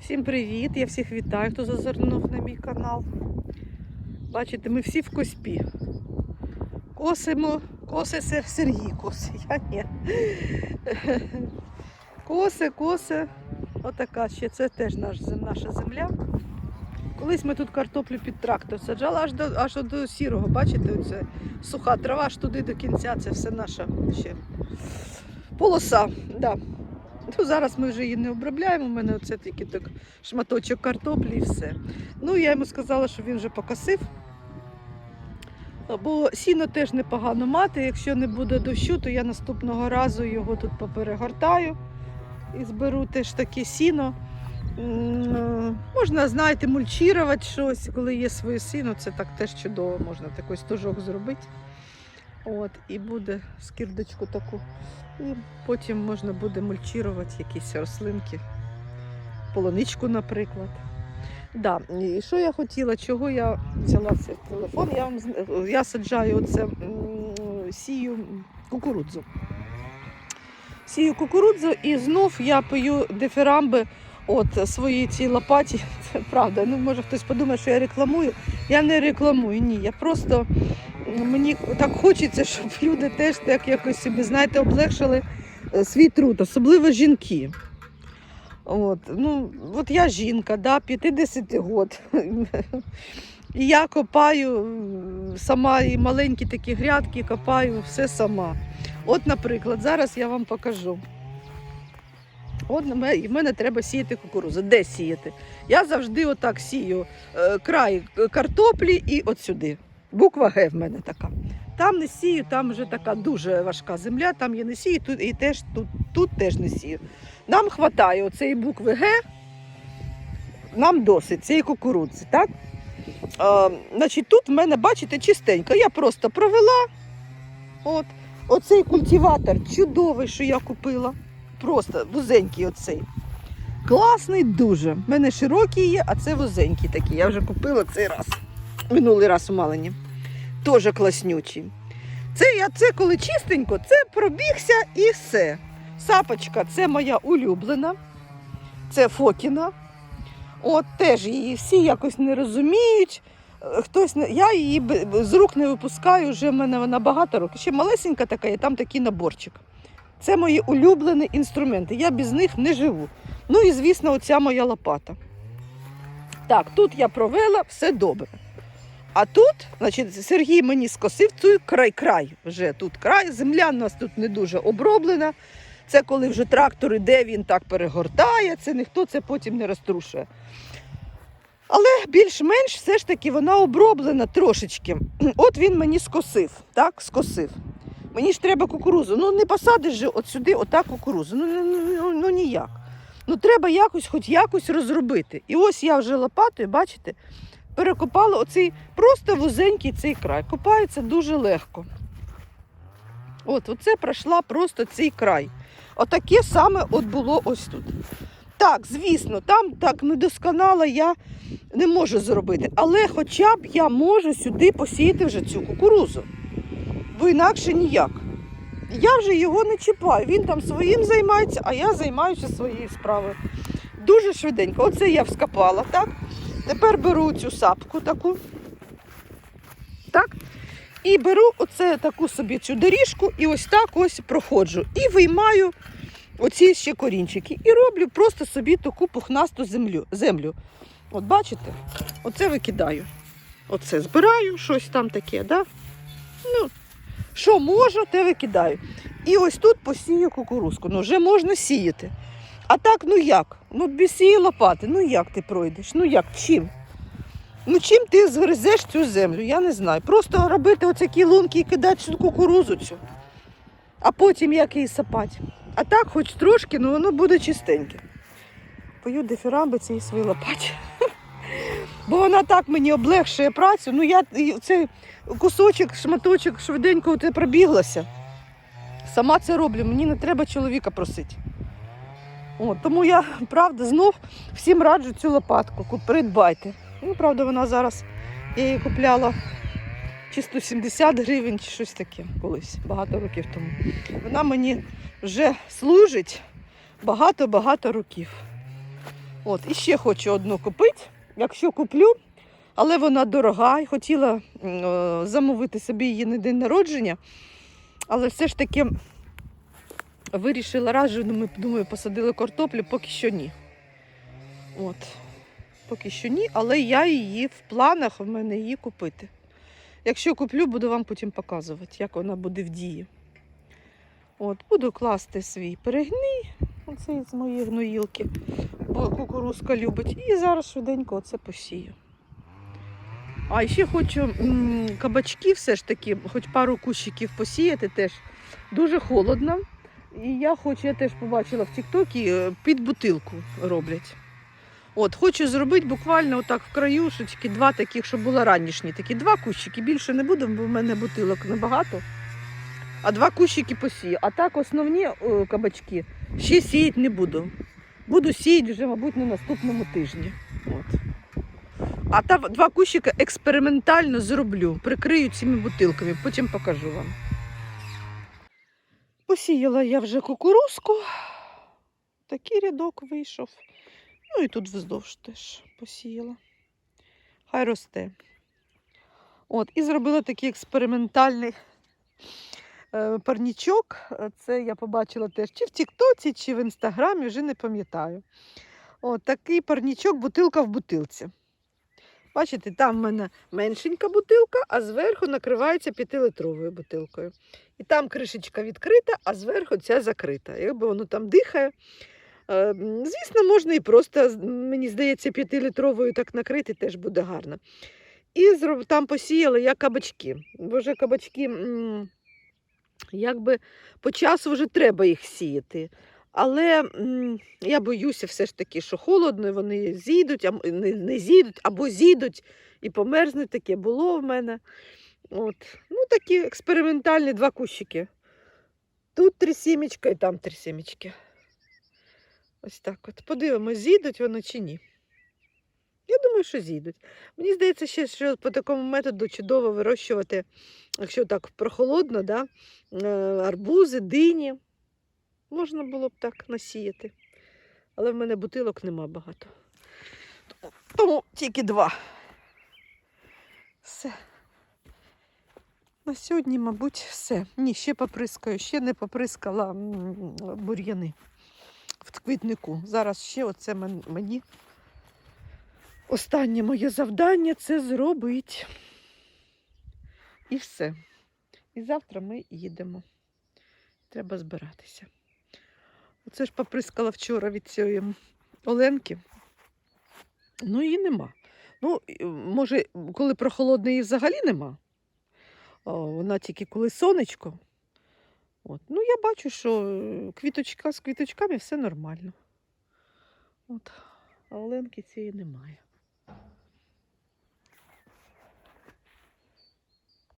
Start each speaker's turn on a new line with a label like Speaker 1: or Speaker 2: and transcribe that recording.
Speaker 1: Всім привіт! Я всіх вітаю, хто зазирнув на мій канал. Бачите, ми всі в коспі. Косимо, коси Сер- Сергій коси, я ні. Коси, коси. Отака ще це теж наш, наша земля. Колись ми тут картоплю під трактор саджали аж до, аж до сірого, бачите, оце суха трава аж туди до кінця, це все наша ще полоса. Да. Ну, зараз ми вже її не обробляємо. У мене оце тільки так шматочок картоплі і все. Ну, я йому сказала, що він вже покосив. Бо сіно теж непогано мати. Якщо не буде дощу, то я наступного разу його тут поперегортаю і зберу теж таке сіно. Е, Можна, знаєте, мульчірувати щось, коли є своє сіно, це так теж чудово, можна такий стужок зробити. От, і буде скірдочку таку. І потім можна буде мульчірувати якісь рослинки, полоничку, наприклад. Да. І що я хотіла, чого я взяла цей телефон? Я, вам, я саджаю оце, сію кукурудзу. Сію кукурудзу і знов я пою дифірамби от своїй цій лопаті. Це правда. Ну, може хтось подумає, що я рекламую. Я не рекламую, ні. Я просто мені так хочеться, щоб люди теж так якось собі, знаєте, облегшили е, свій труд, особливо жінки. От, ну, от я жінка, да, 50 год. І я копаю сама і маленькі такі грядки копаю все сама. От, наприклад, зараз я вам покажу. От в мене треба сіяти кукурузу. Де сіяти? Я завжди отак сію е, край картоплі і от сюди. Буква Г в мене така. Там не сію, там вже така дуже важка земля, там я не сію, тут і теж тут, тут теж не сію. Нам вистачає оцеї букви Г, нам досить цієї кукурудзи, так? А, значить, тут в мене, бачите, чистенько. Я просто провела. От. Оцей культиватор чудовий, що я купила. Просто вузенький оцей. Класний дуже. У мене широкий є, а це вузенький такий. Я вже купила цей раз. Минулий раз у Малині. Теж класнючий. Це я це коли чистенько, це пробігся і все. Сапочка це моя улюблена. Це Фокіна. От теж її всі якось не розуміють. Е, Хтось я її з рук не випускаю, вже в мене вона багато років. Ще малесенька така, і там такий наборчик. Це мої улюблені інструменти. Я без них не живу. Ну і звісно, оця моя лопата. Так, тут я провела, все добре. А тут, значить, Сергій мені скосив цей край-край. Вже тут край. Земля у нас тут не дуже оброблена. Це коли вже трактор іде, він так перегортає, це ніхто це потім не розтрушує. Але більш-менш все ж таки вона оброблена трошечки. От він мені скосив, так, скосив. Мені ж треба кукурузу. Ну не посадиш же от сюди отак кукурузу. Ну, ну, ну, ну, ну ніяк. Ну треба якось, хоч якось розробити. І ось я вже лопатою, бачите, перекопала оцей просто вузенький цей край. Копається дуже легко. От, оце пройшла просто цей край. Отаке саме от було ось тут. Так, звісно, там так недосконало я не можу зробити. Але хоча б я можу сюди посіяти вже цю кукурузу. Бо інакше ніяк. Я вже його не чіпаю. Він там своїм займається, а я займаюся своєю справою. Дуже швиденько. Оце я вскопала, так? Тепер беру цю сапку таку. Так? І беру оце таку собі цю доріжку і ось так ось проходжу. І виймаю оці ще корінчики. І роблю просто собі таку пухнасту землю. землю. От бачите? Оце викидаю. Оце збираю, щось там таке, да? Ну, що можу, те викидаю. І ось тут посію кукурузку. Ну, вже можна сіяти. А так, ну як? Ну, без цієї лопати, ну як ти пройдеш? Ну як? Чим? Ну чим ти згризеш цю землю? Я не знаю. Просто робити оці лунки і кидати цю кукурузу цю, а потім як її сапати. А так, хоч трошки, ну воно буде чистеньке. Пою дифірамби цій своїй лопаті. Бо вона так мені облегшує працю. Ну я цей кусочок, шматочок швиденько пробіглася. Сама це роблю, мені не треба чоловіка просити. От, тому я, правда, знов всім раджу цю лопатку, ку- придбайте. Ну, правда, вона зараз, я її купляла чи 170 гривень, чи щось таке колись, багато років тому. Вона мені вже служить багато-багато років. От, і ще хочу одну купити. Якщо куплю, але вона дорога і хотіла замовити собі її на день народження. Але все ж таки вирішила раз, же, думаю, посадили картоплю, поки що ні. От. Поки що ні, але я її в планах в мене її купити. Якщо куплю, буду вам потім показувати, як вона буде в дії. От, буду класти свій перегній, оцей з моєї гноїлки, бо кукурузка любить. І зараз швиденько оце посію. А ще хочу кабачки все ж таки, хоч пару кущиків посіяти теж. Дуже холодно. І я хочу, я теж побачила в Тіктокі, е, під бутилку роблять. От, хочу зробити буквально отак в краюшечки, два таких, щоб було ранішні. Такі два кущики. Більше не буду, бо в мене бутилок небагато. А два кущики посію. А так основні е, кабачки ще сіяти не буду. Буду сіяти вже, мабуть, на наступному тижні. От. А та два кущика експериментально зроблю, прикрию цими бутилками, потім покажу вам. Посіяла я вже кукурузку. Такий рядок вийшов. Ну і тут вздовж теж посіяла. Хай росте. От, і зробила такий експериментальний е, парнічок. Це я побачила теж чи в Тіктоці, чи в Інстаграмі, вже не пам'ятаю. От такий парнічок, бутилка в бутилці. Бачите, там в мене меншенька бутилка, а зверху накривається 5-литровою бутилкою. І там кришечка відкрита, а зверху ця закрита. Якби воно там дихає. Е, Звісно, можна і просто, мені здається, 5-літровою так накрити теж буде гарно. І там посіяла я кабачки. Бо вже кабачки, якби по часу вже треба їх сіяти. Але я боюся все ж таки, що холодно, вони зійдуть, а не, не зійдуть, або зійдуть і померзнуть. Таке було в мене. От. Ну, такі експериментальні два кущики. Тут три сімечка і там три сімечки. Ось так от. Подивимось, зійдуть вони чи ні. Я думаю, що зійдуть. Мені здається, ще що по такому методу чудово вирощувати, якщо так прохолодно, да? е, арбузи, дині. Можна було б так насіяти. Але в мене бутилок нема багато. Тому- тільки два. Все. На сьогодні, мабуть, все. Ні, ще поприскаю, ще не поприскала бур'яни в квітнику. Зараз ще оце мені останнє моє завдання це зробити. І все. І завтра ми їдемо. Треба збиратися. Оце ж поприскала вчора від цієї Оленки. Ну, її нема. Ну, може, коли прохолодно, її взагалі нема. О, вона тільки коли сонечко. От. Ну, я бачу, що е, квіточка з квіточками все нормально. От. А Оленки цієї немає.